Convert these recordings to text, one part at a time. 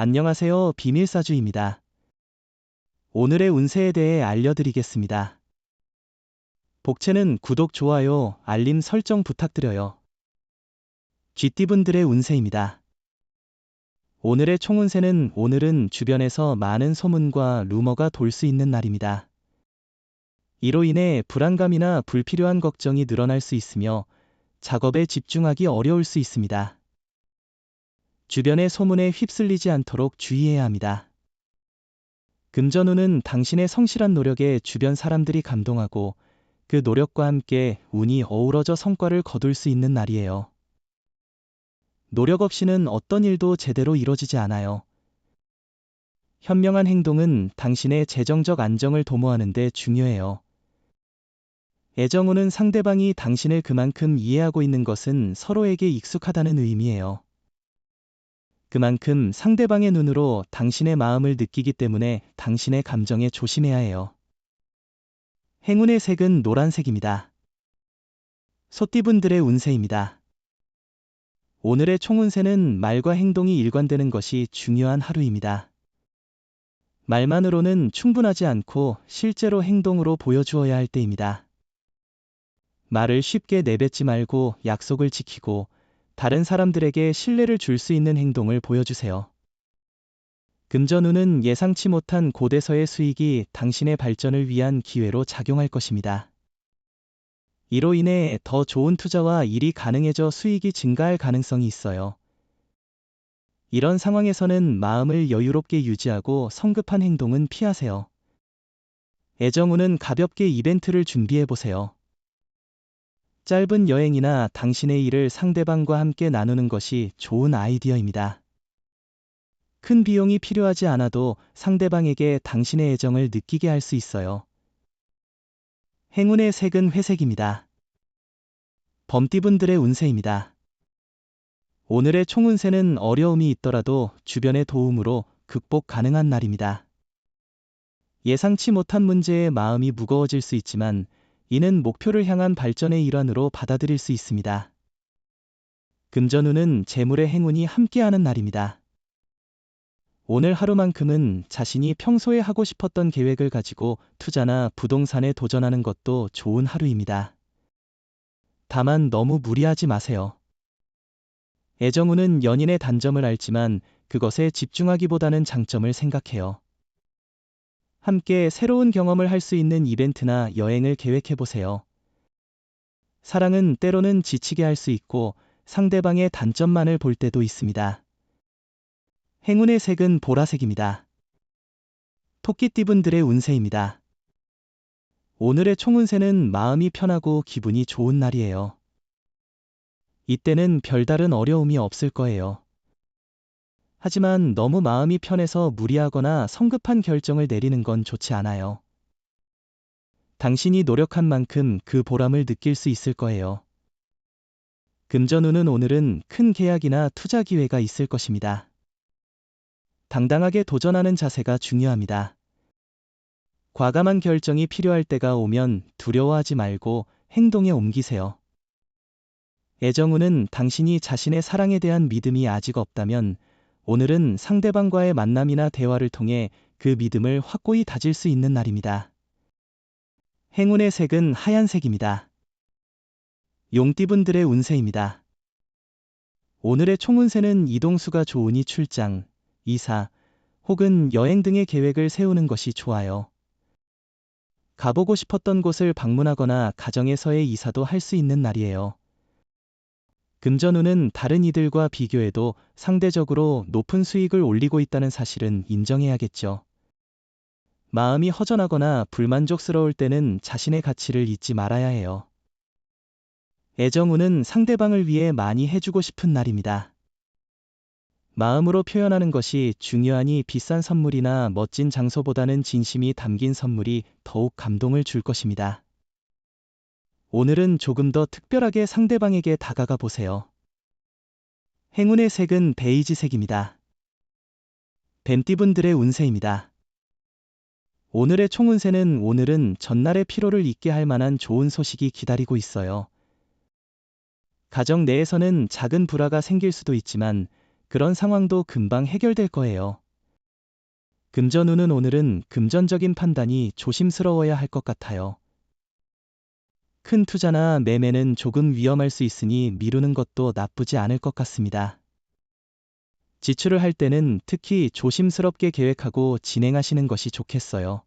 안녕하세요. 비밀사주입니다. 오늘의 운세에 대해 알려드리겠습니다. 복채는 구독, 좋아요, 알림 설정 부탁드려요. 쥐띠분들의 운세입니다. 오늘의 총운세는 오늘은 주변에서 많은 소문과 루머가 돌 수 있는 날입니다. 이로 인해 불안감이나 불필요한 걱정이 늘어날 수 있으며 작업에 집중하기 어려울 수 있습니다. 주변의 소문에 휩쓸리지 않도록 주의해야 합니다. 금전운은 당신의 성실한 노력에 주변 사람들이 감동하고 그 노력과 함께 운이 어우러져 성과를 거둘 수 있는 날이에요. 노력 없이는 어떤 일도 제대로 이루어지지 않아요. 현명한 행동은 당신의 재정적 안정을 도모하는 데 중요해요. 애정운은 상대방이 당신을 그만큼 이해하고 있는 것은 서로에게 익숙하다는 의미예요. 그만큼 상대방의 눈으로 당신의 마음을 느끼기 때문에 당신의 감정에 조심해야 해요. 행운의 색은 노란색입니다. 소띠분들의 운세입니다. 오늘의 총운세는 말과 행동이 일관되는 것이 중요한 하루입니다. 말만으로는 충분하지 않고 실제로 행동으로 보여주어야 할 때입니다. 말을 쉽게 내뱉지 말고 약속을 지키고 다른 사람들에게 신뢰를 줄 수 있는 행동을 보여주세요. 금전운은 예상치 못한 고대서의 수익이 당신의 발전을 위한 기회로 작용할 것입니다. 이로 인해 더 좋은 투자와 일이 가능해져 수익이 증가할 가능성이 있어요. 이런 상황에서는 마음을 여유롭게 유지하고 성급한 행동은 피하세요. 애정운은 가볍게 이벤트를 준비해 보세요. 짧은 여행이나 당신의 일을 상대방과 함께 나누는 것이 좋은 아이디어입니다. 큰 비용이 필요하지 않아도 상대방에게 당신의 애정을 느끼게 할 수 있어요. 행운의 색은 회색입니다. 범띠분들의 운세입니다. 오늘의 총운세는 어려움이 있더라도 주변의 도움으로 극복 가능한 날입니다. 예상치 못한 문제에 마음이 무거워질 수 있지만 이는 목표를 향한 발전의 일환으로 받아들일 수 있습니다. 금전운은 재물의 행운이 함께하는 날입니다. 오늘 하루만큼은 자신이 평소에 하고 싶었던 계획을 가지고 투자나 부동산에 도전하는 것도 좋은 하루입니다. 다만 너무 무리하지 마세요. 애정운은 연인의 단점을 알지만 그것에 집중하기보다는 장점을 생각해요. 함께 새로운 경험을 할 수 있는 이벤트나 여행을 계획해 보세요. 사랑은 때로는 지치게 할 수 있고 상대방의 단점만을 볼 때도 있습니다. 행운의 색은 보라색입니다. 토끼띠분들의 운세입니다. 오늘의 총운세는 마음이 편하고 기분이 좋은 날이에요. 이때는 별다른 어려움이 없을 거예요. 하지만 너무 마음이 편해서 무리하거나 성급한 결정을 내리는 건 좋지 않아요. 당신이 노력한 만큼 그 보람을 느낄 수 있을 거예요. 금전운은 오늘은 큰 계약이나 투자 기회가 있을 것입니다. 당당하게 도전하는 자세가 중요합니다. 과감한 결정이 필요할 때가 오면 두려워하지 말고 행동에 옮기세요. 애정운은 당신이 자신의 사랑에 대한 믿음이 아직 없다면 오늘은 상대방과의 만남이나 대화를 통해 그 믿음을 확고히 다질 수 있는 날입니다. 행운의 색은 하얀색입니다. 용띠분들의 운세입니다. 오늘의 총운세는 이동수가 좋으니 출장, 이사, 혹은 여행 등의 계획을 세우는 것이 좋아요. 가보고 싶었던 곳을 방문하거나 가정에서의 이사도 할 수 있는 날이에요. 금전운은 다른 이들과 비교해도 상대적으로 높은 수익을 올리고 있다는 사실은 인정해야겠죠. 마음이 허전하거나 불만족스러울 때는 자신의 가치를 잊지 말아야 해요. 애정운은 상대방을 위해 많이 해주고 싶은 날입니다. 마음으로 표현하는 것이 중요하니 비싼 선물이나 멋진 장소보다는 진심이 담긴 선물이 더욱 감동을 줄 것입니다. 오늘은 조금 더 특별하게 상대방에게 다가가 보세요. 행운의 색은 베이지색입니다. 뱀띠분들의 운세입니다. 오늘의 총운세는 오늘은 전날의 피로를 잊게 할 만한 좋은 소식이 기다리고 있어요. 가정 내에서는 작은 불화가 생길 수도 있지만 그런 상황도 금방 해결될 거예요. 금전운은 오늘은 금전적인 판단이 조심스러워야 할 것 같아요. 큰 투자나 매매는 조금 위험할 수 있으니 미루는 것도 나쁘지 않을 것 같습니다. 지출을 할 때는 특히 조심스럽게 계획하고 진행하시는 것이 좋겠어요.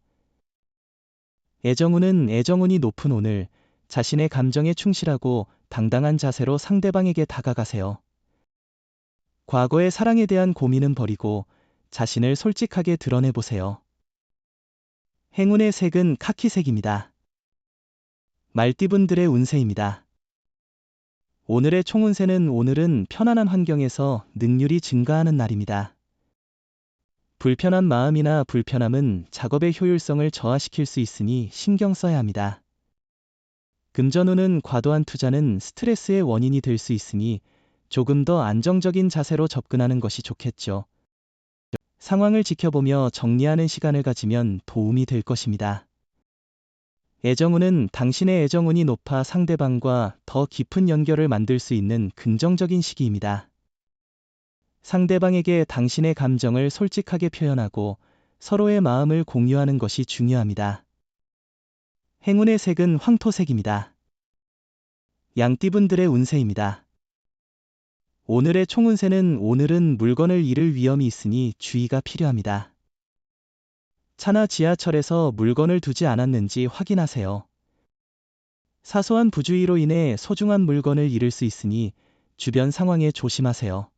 애정운은 애정운이 높은 오늘 자신의 감정에 충실하고 당당한 자세로 상대방에게 다가가세요. 과거의 사랑에 대한 고민은 버리고 자신을 솔직하게 드러내 보세요. 행운의 색은 카키색입니다. 말띠분들의 운세입니다. 오늘의 총운세는 오늘은 편안한 환경에서 능률이 증가하는 날입니다. 불편한 마음이나 불편함은 작업의 효율성을 저하시킬 수 있으니 신경 써야 합니다. 금전운은 과도한 투자는 스트레스의 원인이 될 수 있으니 조금 더 안정적인 자세로 접근하는 것이 좋겠죠. 상황을 지켜보며 정리하는 시간을 가지면 도움이 될 것입니다. 애정운은 당신의 애정운이 높아 상대방과 더 깊은 연결을 만들 수 있는 긍정적인 시기입니다. 상대방에게 당신의 감정을 솔직하게 표현하고 서로의 마음을 공유하는 것이 중요합니다. 행운의 색은 황토색입니다. 양띠분들의 운세입니다. 오늘의 총운세는 오늘은 물건을 잃을 위험이 있으니 주의가 필요합니다. 차나 지하철에서 물건을 두지 않았는지 확인하세요. 사소한 부주의로 인해 소중한 물건을 잃을 수 있으니 주변 상황에 조심하세요.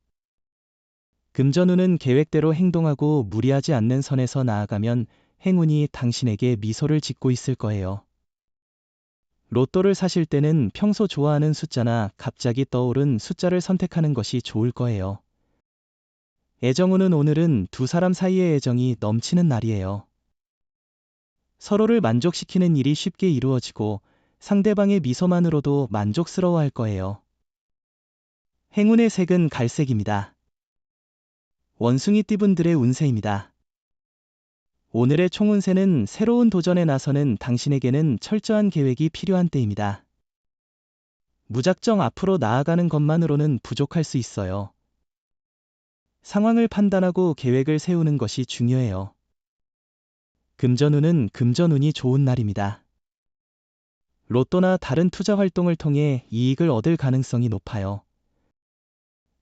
금전운은 계획대로 행동하고 무리하지 않는 선에서 나아가면 행운이 당신에게 미소를 짓고 있을 거예요. 로또를 사실 때는 평소 좋아하는 숫자나 갑자기 떠오른 숫자를 선택하는 것이 좋을 거예요. 애정운은 오늘은 두 사람 사이의 애정이 넘치는 날이에요. 서로를 만족시키는 일이 쉽게 이루어지고 상대방의 미소만으로도 만족스러워 할 거예요. 행운의 색은 갈색입니다. 원숭이 띠분들의 운세입니다. 오늘의 총운세는 새로운 도전에 나서는 당신에게는 철저한 계획이 필요한 때입니다. 무작정 앞으로 나아가는 것만으로는 부족할 수 있어요. 상황을 판단하고 계획을 세우는 것이 중요해요. 금전운은 금전운이 좋은 날입니다. 로또나 다른 투자 활동을 통해 이익을 얻을 가능성이 높아요.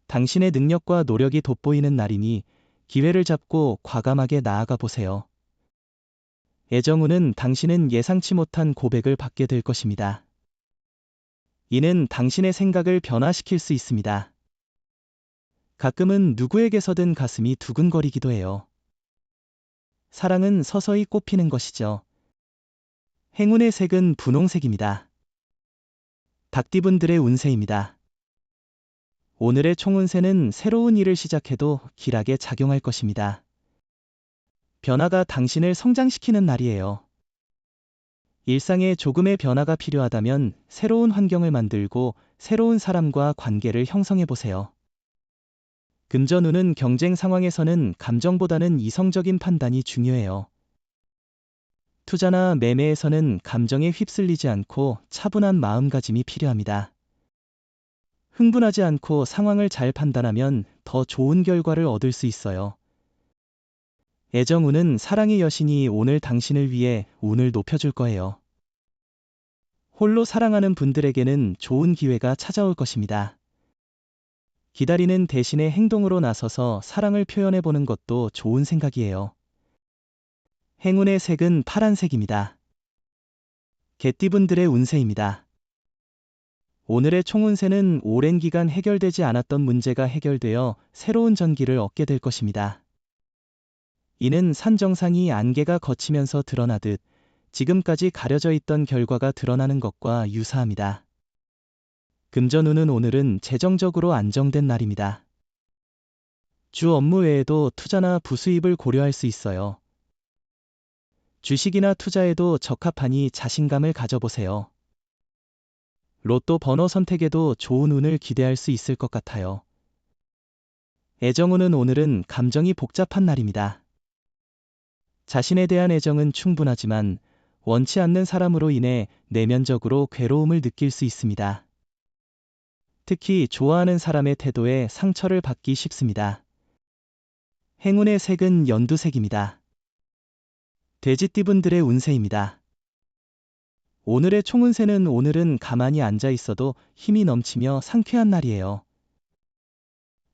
당신의 능력과 노력이 돋보이는 날이니 기회를 잡고 과감하게 나아가 보세요. 애정운은 당신은 예상치 못한 고백을 받게 될 것입니다. 이는 당신의 생각을 변화시킬 수 있습니다. 가끔은 누구에게서든 가슴이 두근거리기도 해요. 사랑은 서서히 꽃피는 것이죠. 행운의 색은 분홍색입니다. 닭띠분들의 운세입니다. 오늘의 총운세는 새로운 일을 시작해도 길하게 작용할 것입니다. 변화가 당신을 성장시키는 날이에요. 일상에 조금의 변화가 필요하다면 새로운 환경을 만들고 새로운 사람과 관계를 형성해 보세요. 금전운은 경쟁 상황에서는 감정보다는 이성적인 판단이 중요해요. 투자나 매매에서는 감정에 휩쓸리지 않고 차분한 마음가짐이 필요합니다. 흥분하지 않고 상황을 잘 판단하면 더 좋은 결과를 얻을 수 있어요. 애정운은 사랑의 여신이 오늘 당신을 위해 운을 높여줄 거예요. 홀로 사랑하는 분들에게는 좋은 기회가 찾아올 것입니다. 기다리는 대신에 행동으로 나서서 사랑을 표현해 보는 것도 좋은 생각이에요. 행운의 색은 파란색입니다. 개띠분들의 운세입니다. 오늘의 총운세는 오랜 기간 해결되지 않았던 문제가 해결되어 새로운 전기를 얻게 될 것입니다. 이는 산 정상이 안개가 걷히면서 드러나듯 지금까지 가려져 있던 결과가 드러나는 것과 유사합니다. 금전운은 오늘은 재정적으로 안정된 날입니다. 주 업무 외에도 투자나 부수입을 고려할 수 있어요. 주식이나 투자에도 적합하니 자신감을 가져보세요. 로또 번호 선택에도 좋은 운을 기대할 수 있을 것 같아요. 애정운은 오늘은 감정이 복잡한 날입니다. 자신에 대한 애정은 충분하지만 원치 않는 사람으로 인해 내면적으로 괴로움을 느낄 수 있습니다. 특히 좋아하는 사람의 태도에 상처를 받기 쉽습니다. 행운의 색은 연두색입니다. 돼지띠분들의 운세입니다. 오늘의 총운세는 오늘은 가만히 앉아 있어도 힘이 넘치며 상쾌한 날이에요.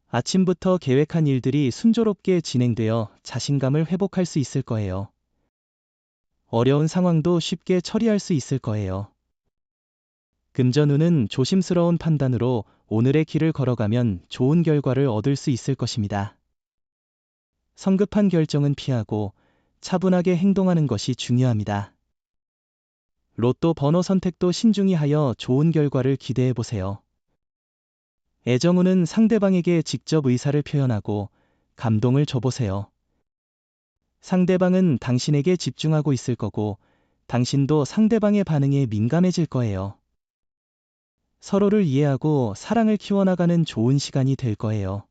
아침부터 계획한 일들이 순조롭게 진행되어 자신감을 회복할 수 있을 거예요. 어려운 상황도 쉽게 처리할 수 있을 거예요. 금전운은 조심스러운 판단으로 오늘의 길을 걸어가면 좋은 결과를 얻을 수 있을 것입니다. 성급한 결정은 피하고 차분하게 행동하는 것이 중요합니다. 로또 번호 선택도 신중히 하여 좋은 결과를 기대해 보세요. 애정운은 상대방에게 직접 의사를 표현하고 감동을 줘보세요. 상대방은 당신에게 집중하고 있을 거고 당신도 상대방의 반응에 민감해질 거예요. 서로를 이해하고 사랑을 키워나가는 좋은 시간이 될 거예요.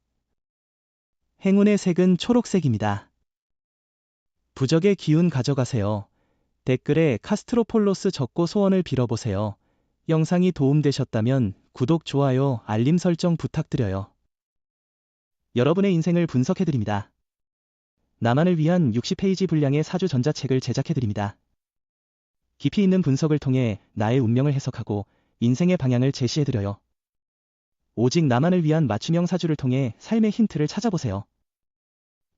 행운의 색은 초록색입니다. 부적의 기운 가져가세요. 댓글에 카스트로폴로스 적고 소원을 빌어보세요. 영상이 도움되셨다면 구독, 좋아요, 알림 설정 부탁드려요. 여러분의 인생을 분석해드립니다. 나만을 위한 60페이지 분량의 사주 전자책을 제작해드립니다. 깊이 있는 분석을 통해 나의 운명을 해석하고 인생의 방향을 제시해드려요. 오직 나만을 위한 맞춤형 사주를 통해 삶의 힌트를 찾아보세요.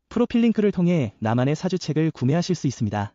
프로필 링크를 통해 나만의 사주책을 구매하실 수 있습니다.